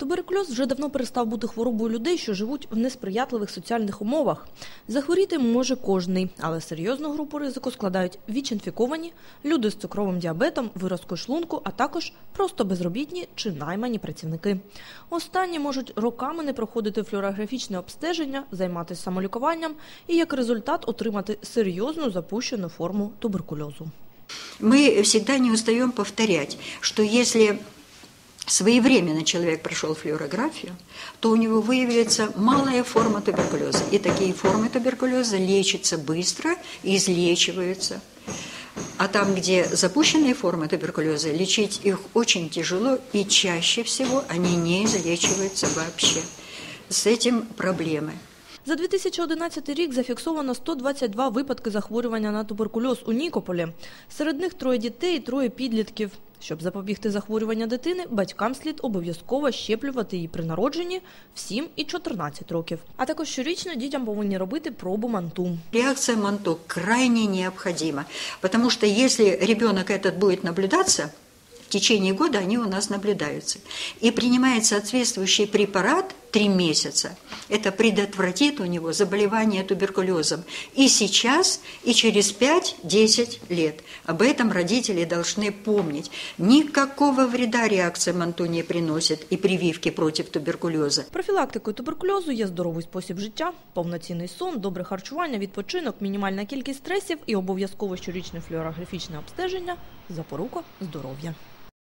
Туберкульоз вже давно перестав бути хворобою людей, що живуть в несприятливих соціальних умовах. Захворіти може кожний, але серйозну групу ризику складають ВІЧ-інфіковані, люди з цукровим діабетом, виразкою шлунку, а також просто безробітні чи наймані працівники. Останні можуть роками не проходити флюорографічне обстеження, займатися самолікуванням і як результат отримати серйозну запущену форму туберкульозу. Мы всегда не устаем повторять, что если своевременно человек прошел флюорографию, то у него выявится малая форма туберкулеза. И такие формы туберкулеза лечатся быстро и излечиваются. А там, где запущенные формы туберкулеза, лечить их очень тяжело, и чаще всего они не излечиваются вообще. С этим проблемы. За 2011 рік зафіксовано 122 випадки захворювання на туберкульоз у Нікополі. Серед них троє дітей і троє підлітків. Щоб запобігти захворювання дитини, батькам слід обов'язково щеплювати її при народженні в 7 і 14 років. А також щорічно дітям повинні робити пробу манту. Реакция МАНТО крайне необходима, потому что если ребенок этот будет наблюдаться, в течение года они у нас наблюдаются, и принимает соответствующий препарат 3 месяца, это предотвратит у него заболевание туберкулезом и сейчас, и через 5-10 лет. Об этом родители должны помнить. Никакого вреда реакция МАНТО не приносит и прививки против туберкулеза. Профілактикою туберкульозу є здоровий спосіб життя, повноцінний сон, добре харчування, відпочинок, мінімальна кількість стресів і обов'язково щорічне флюорографічне обстеження – запорука здоров'я.